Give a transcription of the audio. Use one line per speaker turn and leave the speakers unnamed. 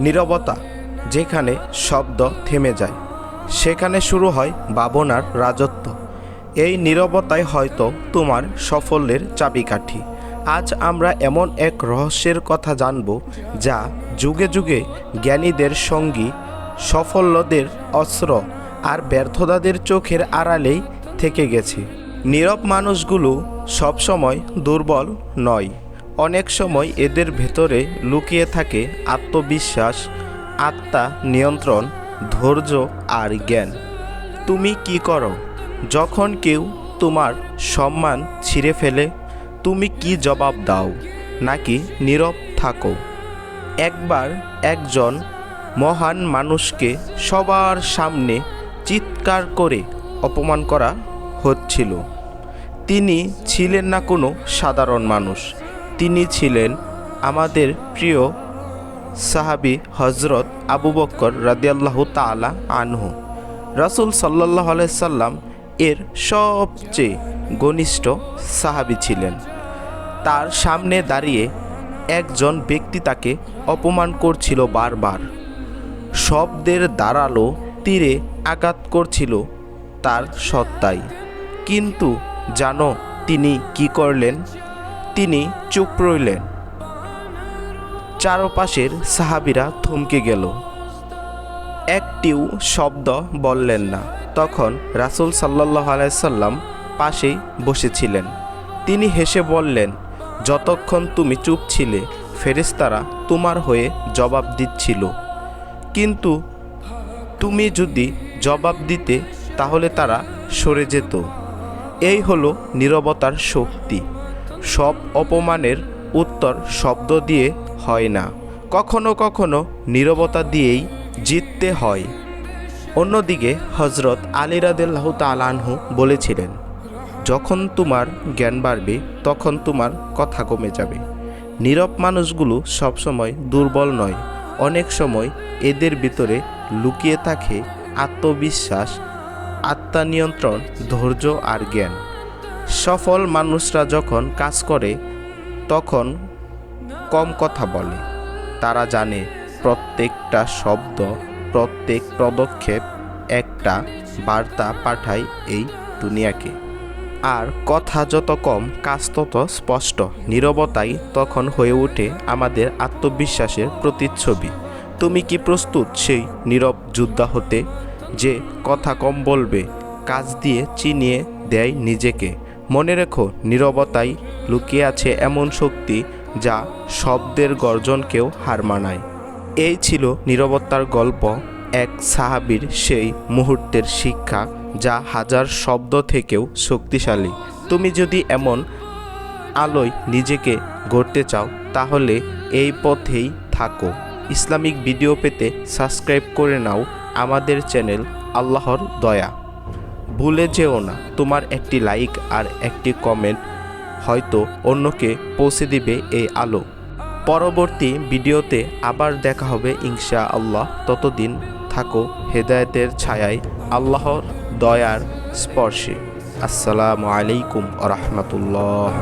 নীরবতা, যেখানে শব্দ থেমে যায়। সেখানে শুরু হয় ভাবনার রাজত্ব। এই নীরবতাই হয়তো তোমার সাফল্যের চাবিকাঠি। আজ আমরা এমন এক রহস্যের কথা জানব, যা যুগে যুগে জ্ঞানীদের সঙ্গী, সফল্যদের অস্ত্র আর ব্যর্থতাদের চোখের আড়ালেই থেকে গেছে। নীরব মানুষগুলো সবসময় দুর্বল নয়। অনেক সময় এদের ভেতরে লুকিয়ে থাকে আত্মবিশ্বাস, আত্মা নিয়ন্ত্রণ, ধৈর্য আর জ্ঞান। তুমি কি করো? যখন কেউ তোমার সম্মান ছিঁড়ে ফেলে, তুমি কি জবাব দাও? নাকি নীরব থাকো? একবার একজন মহান মানুষকে সবার সামনে চিৎকার করে অপমান করা হচ্ছিল। তিনি ছিলেন না কোনো সাধারণ মানুষ। তিনি ছিলেন আমাদের প্রিয় সাহাবি হজরত আবু বক্কর রাদিয়াল্লাহ তালা আনহু। রাসুল সাল্লাহ সাল্লাম এর সবচেয়ে ঘনিষ্ঠ সাহাবি ছিলেন। তার সামনে দাঁড়িয়ে একজন ব্যক্তি তাকে অপমান করছিল বারবার। শব্দের দাঁড়াল, তীরে আঘাত করছিল তার সত্তায়। কিন্তু জানো তিনি কি করলেন? তিনি চুপ রইলেন। চারপাশের সাহাবিরা থমকে গেল। একটিও শব্দ বললেন না। তখন রাসুল সাল্লাহ আলাইসাল্লাম পাশেই বসেছিলেন। তিনি হেসে বললেন, যতক্ষণ তুমি চুপ ছিলে ফেরেস্তারা তোমার হয়ে জবাব দিচ্ছিল। কিন্তু তুমি যদি জবাব দিতে, তাহলে তারা সরে যেত। এই হলো নীরবতার শক্তি। সব অপমানের উত্তর শব্দ দিয়ে হয় না। কখনো কখনো নীরবতা দিয়েই জিততে হয়। অন্যদিকে হজরত আলী তালানহু বলেছিলেন, যখন তোমার জ্ঞান বাড়বে, তখন তোমার কথা কমে যাবে। নীরব মানুষগুলো সবসময় দুর্বল নয়। অনেক সময় এদের ভিতরে লুকিয়ে থাকে আত্মবিশ্বাস, আত্মনিয়ন্ত্রণ, ধৈর্য আর জ্ঞান। সফল মানুষরা যখন কাজ করে, তখন কম কথা বলে। তারা জানে প্রত্যেকটা শব্দ, প্রত্যেক পদক্ষেপ একটা বার্তা পাঠায় এই দুনিয়াকে। আর কথা যত কম, কাজ তত স্পষ্ট। নীরবতাই তখন হয়ে ওঠে আমাদের আত্মবিশ্বাসের প্রতিচ্ছবি। তুমি কি প্রস্তুত সেই নীরব যোদ্ধা হতে, যে কথা কম বলবে, কাজ দিয়ে চিনিয়ে দেয় নিজেকে? মনে রেখো নীরবতাই লুকিয়ে আছে এমন শক্তি যা শব্দের গর্জনকেও হার মানায়। এই ছিল নীরবতার গল্প, এক সাহাবির সেই মুহূর্তের শিক্ষা যা হাজার শব্দ থেকেও শক্তিশালী। তুমি যদি এমন আলোয় নিজেকে গড়তে চাও, তাহলে এই পথেই থাকো। ইসলামিক ভিডিও পেতে সাবস্ক্রাইব করে নাও আমাদের চ্যানেল, আল্লাহর দয়া। ভুলে যেও না, তোমার একটি লাইক আর একটি কমেন্ট হয়তো অন্যকে পৌঁছে দিবে এই আলো। পরবর্তী ভিডিওতে আবার দেখা হবে ইনশা আল্লাহ ততদিন থাকো হেদায়তের ছায়ায়, আল্লাহর দয়ার স্পর্শে। আসসালামু আলাইকুম আ রহমতুল্লাহ।